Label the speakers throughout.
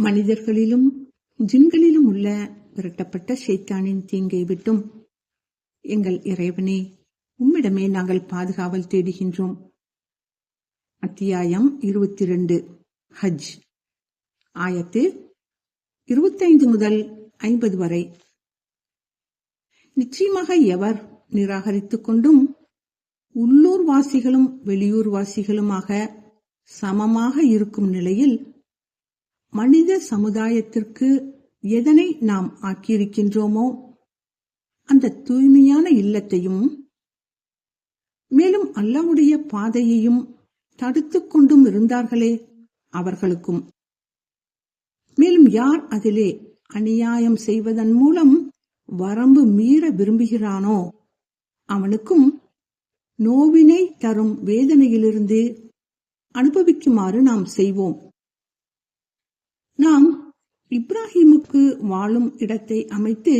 Speaker 1: மனிதர்களிலும் ஜின்களிலும் உள்ள விரட்டப்பட்ட ஷைத்தானின் தீங்கை விட்டும். எங்கள் இறைவனே உம்மிடமே நாங்கள் பாதுகாவல் தேடுகின்றோம். அத்தியாயம் இருபத்தி ரெண்டு ஹஜ். ஆயத்து இருபத்தைந்து முதல் ஐம்பது வரை. நிச்சயமாக எவர் நிராகரித்துக் கொண்டும் உள்ளூர் வாசிகளும் வெளியூர் வாசிகளுமாக சமமாக இருக்கும் நிலையில் மனித சமுதாயத்திற்கு எதனை நாம் ஆக்கியிருக்கின்றோமோ அந்த தூய்மையான இல்லத்தையும் மேலும் அல்லாவுடைய பாதையையும் தடுத்து கொண்டும் இருந்தார்களே அவர்களுக்கும். மேலும் யார் அதிலே அநியாயம் செய்வதன் மூலம் வரம்பு மீற விரும்புகிறானோ அவனுக்கும் நோவினை தரும் வேதனையிலிருந்து அனுபவிக்குமாறு நாம் செய்வோம். இப்ராஹிமுக்கு வாழும் இடத்தை அமைத்து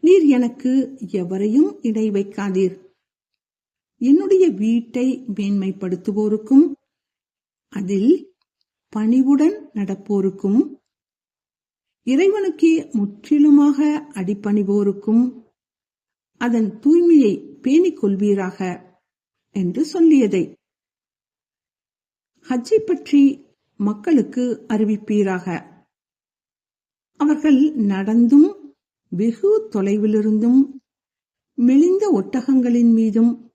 Speaker 1: நீர் எனக்கு எவரையும் இடை வைக்காதீர். என்னுடைய வீட்டை மேன்மைப்படுத்துவோருக்கும் அதில் பணிவுடன் நடப்போருக்கும் இறைவனுக்கே முற்றிலுமாக அடிப்பணிவோருக்கும் அதன் தூய்மையை பேணிக் கொள்வீராக என்று சொல்லியதை ஹஜ்ஜை பற்றி மக்களுக்கு அறிவிப்பீராக. அவர்கள் நடந்தும் வெகு தொலைவிலிருந்தும் மெலிந்த ஒட்டகங்களின் மீதும்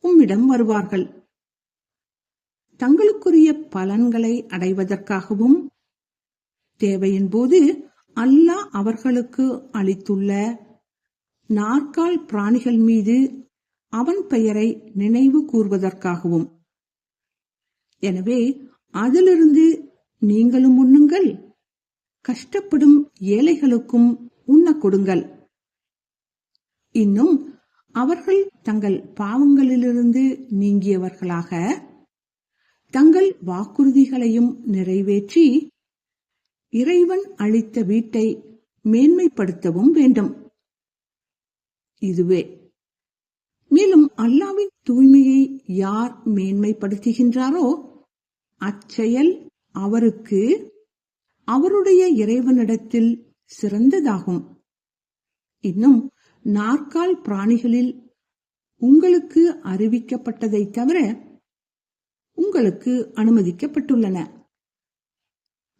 Speaker 1: உம்மிடம் வருவார்கள். தங்களுக்குரிய பலன்களை அடைவதற்காகவும் தேவையின் போது அல்லாஹ் அவர்களுக்கு அளித்துள்ள நாற்கால் பிராணிகள் மீது அவன் பெயரை நினைவு கூர்வதற்காகவும். எனவே அதிலிருந்து நீங்களும் உண்ணுங்கள். கஷ்டப்படும் ஏழைகளுக்கும் உண்ண கொடுங்கள். இன்னும் அவர்கள் தங்கள் பாவங்களிலிருந்து நீங்கியவர்களாக தங்கள் வாக்குறுதிகளையும் நிறைவேற்றி இறைவன் அளித்த வீட்டை மேன்மைப்படுத்தவும் வேண்டும். இதுவே. மேலும் அல்லாவின் தூய்மையை யார் மேன்மைப்படுத்துகின்றாரோ அச்செயல் அவருக்கு அவருடைய இறைவனிடத்தில் சிறந்ததாகும். இன்னும் நாற்கால் பிராணிகளில் உங்களுக்கு அறிவிக்கப்பட்டதை தவிர உங்களுக்கு அனுமதிக்கப்பட்டுள்ளன.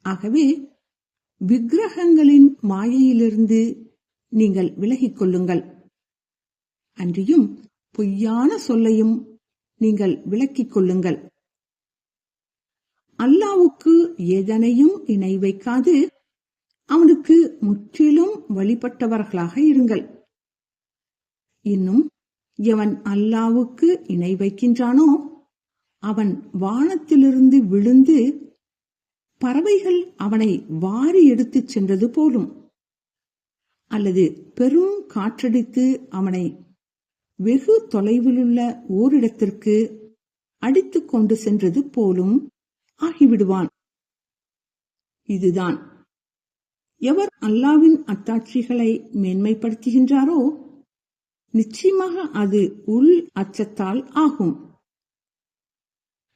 Speaker 1: ஆகவே விக்கிரகங்களின் மாயையிலிருந்து நீங்கள் விலகிக் கொள்ளுங்கள். அன்றியும் பொய்யான சொல்லையும் நீங்கள் விலக்கிக் கொள்ளுங்கள். அல்லாவுக்கு எதனையும் இணை வைக்காது. அவனுக்கு முற்றிலும் வழிபட்டவர்களாக இருங்கள். இன்னும் எவன் அல்லாவுக்கு இணை வைக்கின்றானோ அவன் வானத்திலிருந்து விழுந்து பறவைகள் அவனை வாரி எடுத்துச் சென்றது போலும். அல்லது பெரும் காற்றடித்து அவனை வெகு தொலைவிலுள்ள ஓரிடத்திற்கு அடித்துக் கொண்டு சென்றது போலும். ஆகிவிடுவான். இதுதான். எவர் அல்லாவின் அத்தாட்சிகளை மேன்மைப்படுத்துகின்றாரோ நிச்சயமாக அது உள் அச்சத்தால் ஆகும்.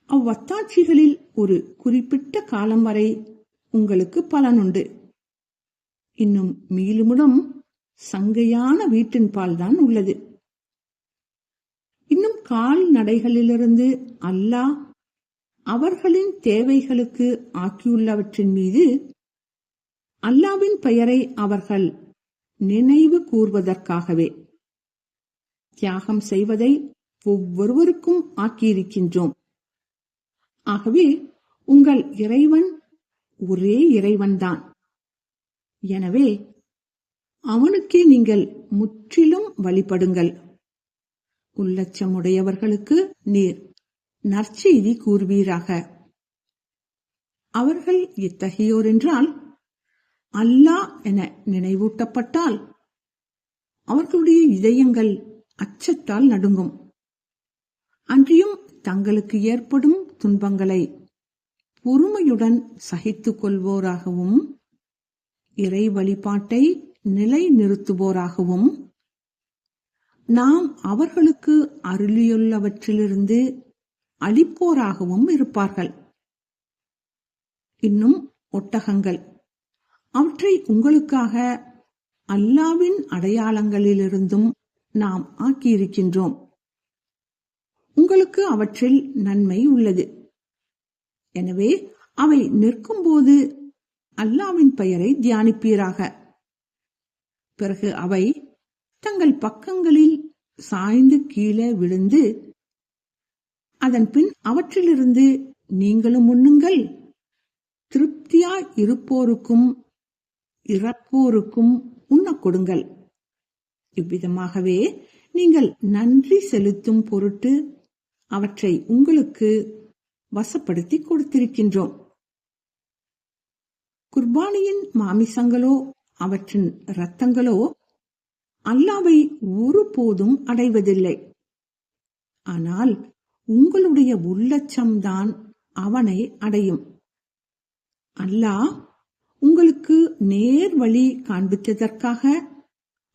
Speaker 1: அவ்வத்தாட்சிகளில் ஒரு குறிப்பிட்ட காலம் வரை உங்களுக்கு பலனுண்டு. இன்னும் மீளுமிடம் சங்கையான வீட்டின் பால்தான் உள்ளது. இன்னும் கால் நடைகளிலிருந்து அல்லாஹ் அவர்களின் தேவைகளுக்கு ஆக்கியுள்ளவற்றின் மீது அல்லாவின் பெயரை அவர்கள் நினைவு கூர்வதற்காகவே தியாகம் செய்வதை ஒவ்வொருவருக்கும் ஆக்கியிருக்கின்றோம். ஆகவே உங்கள் இறைவன் ஒரே இறைவன்தான். எனவே அவனுக்கே நீங்கள் முற்றிலும் வழிபடுங்கள். உள்ளச்சமுடையவர்களுக்கு நீர் நற்செய்தி கூறுவீராக. அவர்கள் எத்தகையோர் என்றால் அல்லாஹ் என நினைவூட்டப்பட்டால் அவர்களுடைய இதயங்கள் அச்சத்தால் நடுங்கும். அன்றியும் தங்களுக்கு ஏற்படும் துன்பங்களை பொறுமையுடன் சகித்துக் கொள்வோராகவும் இறை வழிபாட்டை நிலை நிறுத்துவோராகவும் நாம் அவர்களுக்கு அருளியுள்ளவற்றிலிருந்து அழிப்போராகவும் இருப்பார்கள். இன்னும் ஒட்டகங்கள். அவற்றை உங்களுக்காக அல்லாவின் அடையாளங்களிலிருந்தும் நாம் ஆக்கியிருக்கின்றோம். உங்களுக்கு அவற்றில் நன்மை உள்ளது. எனவே அவை நிற்கும்போது அல்லாவின் பெயரை தியானிப்பீராக. பிறகு அவை தங்கள் பக்கங்களில் சாய்ந்து கீழே விழுந்து அதன் பின் அவற்றிலிருந்து நீங்களும் உண்ணுங்கள். திருப்தியாய் இருப்போருக்கும் இறப்போருக்கும் உண்ண கொடுங்கள். இவ்விதமாகவே நீங்கள் நன்றி செலுத்தும் பொருட்டு அவற்றை உங்களுக்கு வசப்படுத்தி கொடுத்திருக்கின்றோம். குர்பானியின் மாமிசங்களோ அவற்றின் இரத்தங்களோ அல்லாவை ஒருபோதும் அடைவதில்லை. ஆனால் உங்களுடைய உள்ளச்சம்தான் அவனை அடையும். அல்லாஹ் உங்களுக்கு நேர் வழி காண்பித்ததற்காக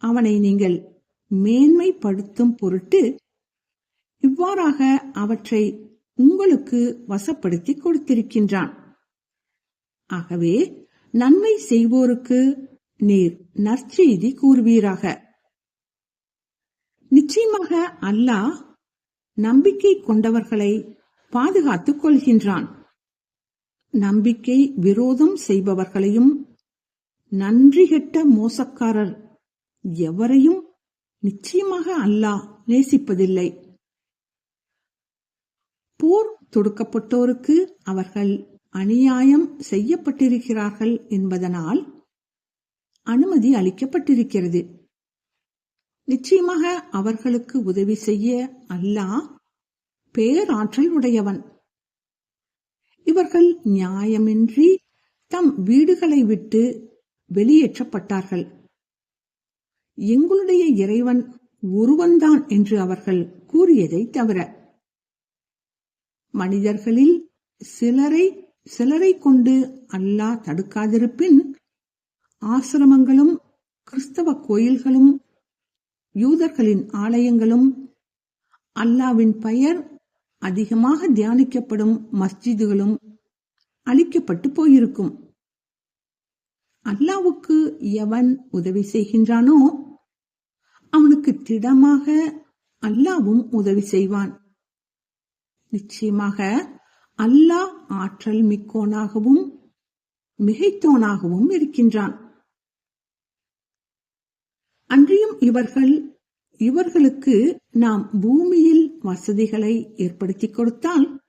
Speaker 1: அவனை நீங்கள் மேன்மைப்படுத்தும் பொருட்டு இவ்வாறாக அவற்றை உங்களுக்கு வசப்படுத்தி கொடுத்திருக்கின்றான். ஆகவே நன்மை செய்வோருக்கு நீர் நற்செய்தி கூறுவீராக. நிச்சயமாக அல்லாஹ் நம்பிக்கை கொண்டவர்களை பாதுகாத்துக் கொள்கின்றான். நம்பிக்கை விரோதம் செய்பவர்களையும் நன்றி கெட்ட மோசக்காரர் எவரையும் நிச்சயமாக அல்லாஹ் நேசிப்பதில்லை. போர் தொடுக்கப்பட்டோருக்கு அவர்கள் அநியாயம் செய்யப்பட்டிருக்கிறார்கள் என்பதனால் அனுமதி அளிக்கப்பட்டிருக்கிறது. நிச்சயமாக அவர்களுக்கு உதவி செய்ய அல்லாஹ் பேராற்றல் உடையவன். இவர்கள் நியாயமின்றி தம் வீடுகளை விட்டு வெளியேற்றப்பட்டார்கள். எங்களுடைய இறைவன் ஒருவன்தான் என்று அவர்கள் கூறியதை தவிர மனிதர்களில் சிலரை சிலரை கொண்டு அல்லாஹ் தடுக்காதிருப்பின் ஆசிரமங்களும் கிறிஸ்தவ கோயில்களும் யூதர்களின் ஆலயங்களும் அல்லாவின் பெயர் அதிகமாக தியானிக்கப்படும் மஸ்ஜிதுகளும் அழிக்கப்பட்டு போயிருக்கும். அல்லாவுக்கு எவன் உதவி செய்கின்றானோ அவனுக்கு திடமாக அல்லாவும் உதவி செய்வான். நிச்சயமாக அல்லாஹ் ஆற்றல் மிக்கோனாகவும் மிகைத்தோனாகவும் இருக்கின்றான். அன்றியும் இவர்கள் இவர்களுக்கு நாம் பூமியில் வசதிகளை ஏற்படுத்தி கொடுத்தால்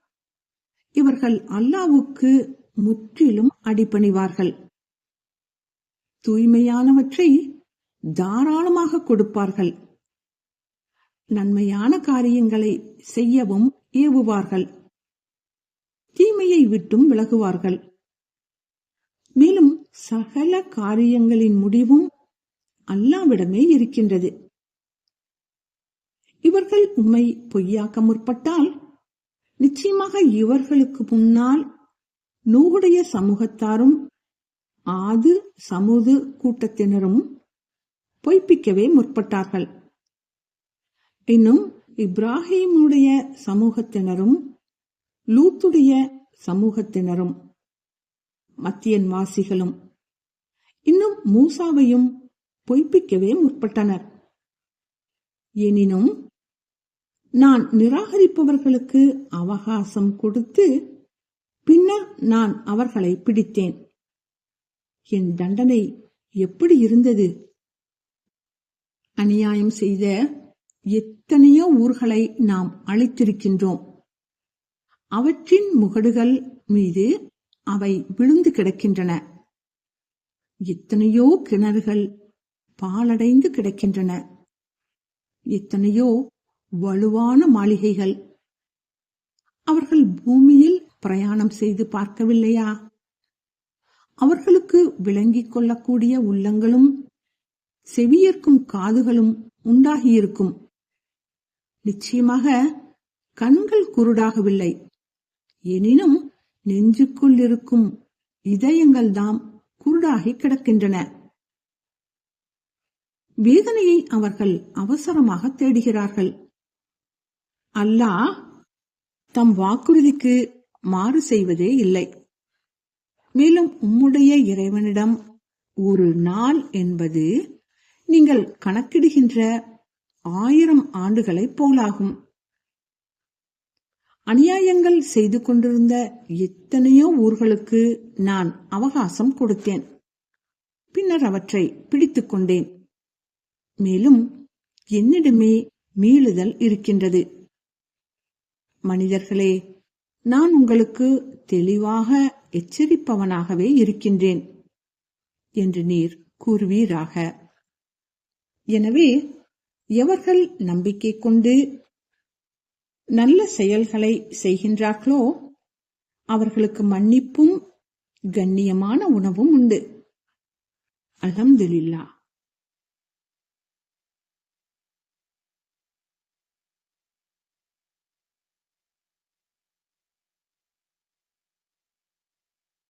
Speaker 1: இவர்கள் அல்லாவுக்கு முற்றிலும் அடிபணிவார்கள். தூய்மையானவற்றை தாராளமாக கொடுப்பார்கள். நன்மையான காரியங்களை செய்யவும் ஏவுவார்கள். தீமையை விட்டும் விலகுவார்கள். மேலும் சகல காரியங்களின் முடிவும் அல்லாவிடமே இருக்கின்றது. இவர்கள் உண்மை பொய்யாக்க முற்பட்டால் நிச்சயமாக இவர்களுக்கு முன்னால் நூகுடைய சமூகத்தாரும் ஆது சமுது கூட்டத்தினரும் பொய்ப்பிக்கவே முற்பட்டார்கள். இன்னும் இப்ராஹிமுடைய சமூகத்தினரும் லூத்துடைய சமூகத்தினரும் மத்தியன் வாசிகளும் இன்னும் மூசாவையும் பொய்ப்பிக்கவே முற்பட்டனர். எனினும் நான் நிராகரிப்பவர்களுக்கு அவகாசம் கொடுத்து பின்னர் நான் அவர்களை பிடித்தேன். என் தண்டனை எப்படி இருந்தது? அநியாயம் செய்த எத்தனையோ ஊர்களை நாம் அழித்திருக்கின்றோம். அவற்றின் முகடுகள் மீது அவை விழுந்து கிடக்கின்றன. எத்தனையோ கிணறுகள் பாலடைந்து கிடக்கின்றன. எத்தனையோ வலுவான மாளிகைகள். அவர்கள் பூமியில் பிரயாணம் செய்து பார்க்கவில்லையா? அவர்களுக்கு விளங்கிக் கொள்ளக்கூடிய உள்ளங்களும் செவியேற்கும் காதுகளும் உண்டாகியிருக்கும். நிச்சயமாக கண்கள் குருடாகவில்லை. எனினும் நெஞ்சுக்குள் இருக்கும் இதயங்கள் தாம் குருடாகி கிடக்கின்றன. வேதனையை அவர்கள் அவசரமாக தேடுகிறார்கள். அல்லாஹ் தம் வாக்குறுதிக்கு மாறு செய்வதே இல்லை. மேலும் உம்முடைய இறைவனிடம் ஒரு நாள் என்பது நீங்கள் கணக்கிடுகின்ற ஆயிரம் ஆண்டுகளைப் போலாகும். அநியாயங்கள் செய்து கொண்டிருந்த எத்தனையோ ஊர்களுக்கு நான் அவகாசம் கொடுத்தேன். பின்னர் அவற்றை பிடித்துக் கொண்டேன். மேலும் என்னிடமே மீளுதல் இருக்கின்றது. மனிதர்களே நான் உங்களுக்கு தெளிவாக எச்சரிப்பவனாகவே இருக்கின்றேன் என்று நீர் கூறுவீராக. எனவே எவர்கள் நம்பிக்கை கொண்டு நல்ல செயல்களை செய்கின்றார்களோ அவர்களுக்கு மன்னிப்பும் கண்ணியமான உணவும் உண்டு. அலம்துல்லா